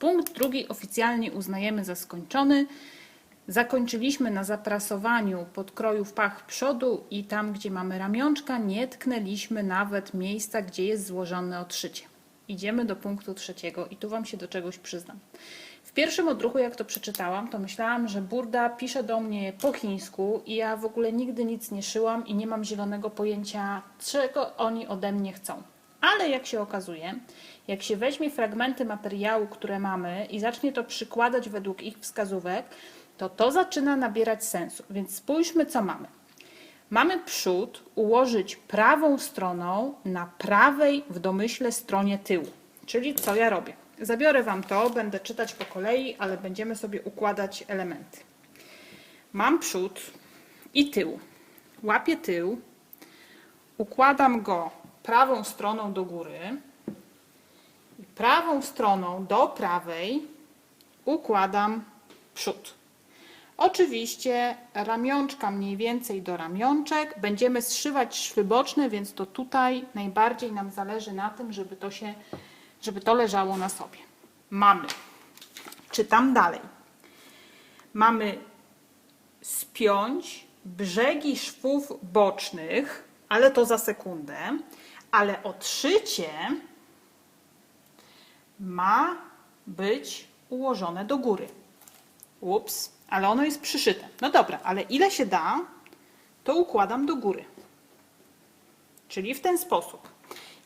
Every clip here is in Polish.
Punkt drugi oficjalnie uznajemy za skończony. Zakończyliśmy na zaprasowaniu podkroju w pach przodu i tam, gdzie mamy ramionczka, nie tknęliśmy nawet miejsca, gdzie jest złożone odszycie. Idziemy do punktu trzeciego i tu Wam się do czegoś przyznam. W pierwszym odruchu, jak to przeczytałam, to myślałam, że Burda pisze do mnie po chińsku i ja w ogóle nigdy nic nie szyłam i nie mam zielonego pojęcia, czego oni ode mnie chcą. Ale jak się okazuje, jak się weźmie fragmenty materiału, które mamy i zacznie to przykładać według ich wskazówek, to to zaczyna nabierać sensu. Więc spójrzmy, co mamy. Mamy przód ułożyć prawą stroną na prawej w domyśle stronie tyłu. Czyli co ja robię? Zabiorę Wam to, będę czytać po kolei, ale będziemy sobie układać elementy. Mam przód i tył. Łapię tył, układam go prawą stroną do góry i prawą stroną do prawej układam przód. Oczywiście ramionczka mniej więcej do ramionczek. Będziemy zszywać szwy boczne, więc to tutaj najbardziej nam zależy na tym, żeby to się, żeby to leżało na sobie. Mamy. Czytam dalej. Mamy spiąć brzegi szwów bocznych, ale to za sekundę, ale odszycie ma być ułożone do góry. Ups, ale ono jest przyszyte. No dobra, ale ile się da, to układam do góry. Czyli w ten sposób.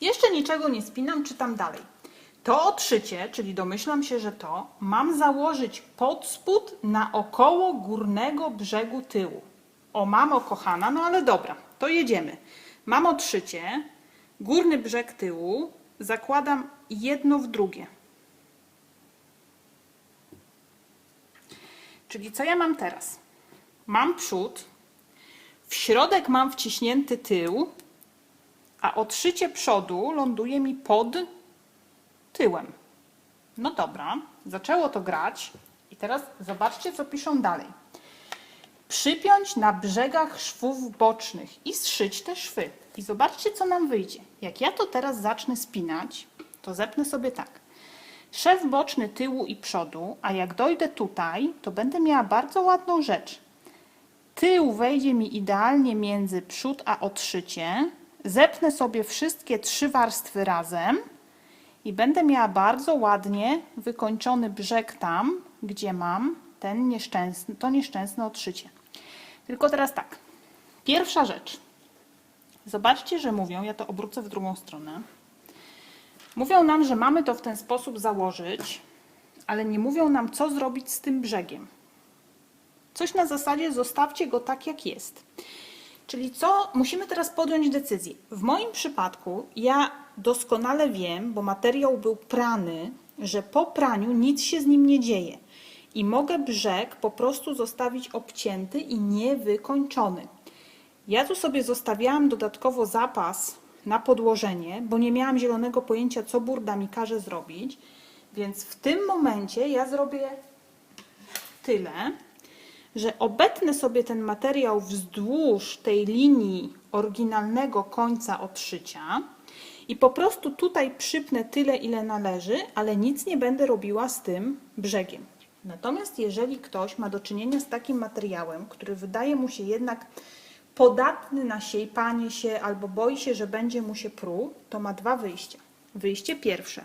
Jeszcze niczego nie spinam, czytam dalej. To odszycie, czyli domyślam się, że to, mam założyć pod spód na około górnego brzegu tyłu. O, mamo kochana, no ale dobra, to jedziemy. Mam odszycie, górny brzeg tyłu, zakładam jedno w drugie. Czyli co ja mam teraz? Mam przód, w środek mam wciśnięty tył, a odszycie przodu ląduje mi pod tyłem. No dobra, zaczęło to grać i teraz zobaczcie, co piszą dalej. Przypiąć na brzegach szwów bocznych i zszyć te szwy. I zobaczcie, co nam wyjdzie. Jak ja to teraz zacznę spinać, to zepnę sobie tak. Szef boczny tyłu i przodu, a jak dojdę tutaj, to będę miała bardzo ładną rzecz. Tył wejdzie mi idealnie między przód a odszycie. Zepnę sobie wszystkie trzy warstwy razem i będę miała bardzo ładnie wykończony brzeg tam, gdzie mam ten nieszczęsny, to nieszczęsne odszycie. Tylko teraz tak. Pierwsza rzecz. Zobaczcie, że mówią, ja to obrócę w drugą stronę. Mówią nam, że mamy to w ten sposób założyć, ale nie mówią nam, co zrobić z tym brzegiem. Coś na zasadzie zostawcie go tak, jak jest. Czyli co musimy teraz podjąć decyzję? W moim przypadku ja doskonale wiem, bo materiał był prany, że po praniu nic się z nim nie dzieje. I mogę brzeg po prostu zostawić obcięty i niewykończony. Ja tu sobie zostawiałam dodatkowo zapas na podłożenie, bo nie miałam zielonego pojęcia, co burda mi każe zrobić. Więc w tym momencie ja zrobię tyle, że obetnę sobie ten materiał wzdłuż tej linii oryginalnego końca odszycia i po prostu tutaj przypnę tyle, ile należy, ale nic nie będę robiła z tym brzegiem. Natomiast jeżeli ktoś ma do czynienia z takim materiałem, który wydaje mu się jednak podatny na siejpanie się albo boi się, że będzie mu się pruł, to ma dwa wyjścia. Wyjście pierwsze.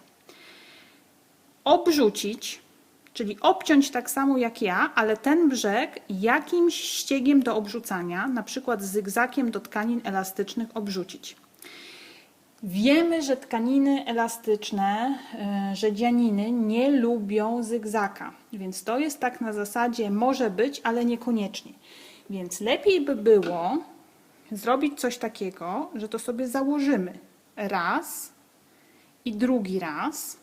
Obrzucić, czyli obciąć tak samo jak ja, ale ten brzeg jakimś ściegiem do obrzucania, na przykład zygzakiem do tkanin elastycznych obrzucić. Wiemy, że tkaniny elastyczne, y, że dzianiny nie lubią zygzaka, więc to jest tak na zasadzie może być, ale niekoniecznie. Więc lepiej by było zrobić coś takiego, że to sobie założymy raz i drugi raz.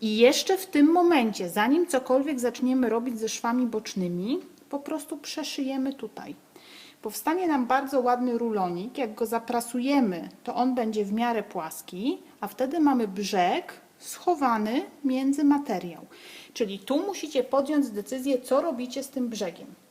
I jeszcze w tym momencie, zanim cokolwiek zaczniemy robić ze szwami bocznymi, po prostu przeszyjemy tutaj. Powstanie nam bardzo ładny rulonik. Jak go zaprasujemy, to on będzie w miarę płaski, a wtedy mamy brzeg schowany między materiał. Czyli tu musicie podjąć decyzję, co robicie z tym brzegiem.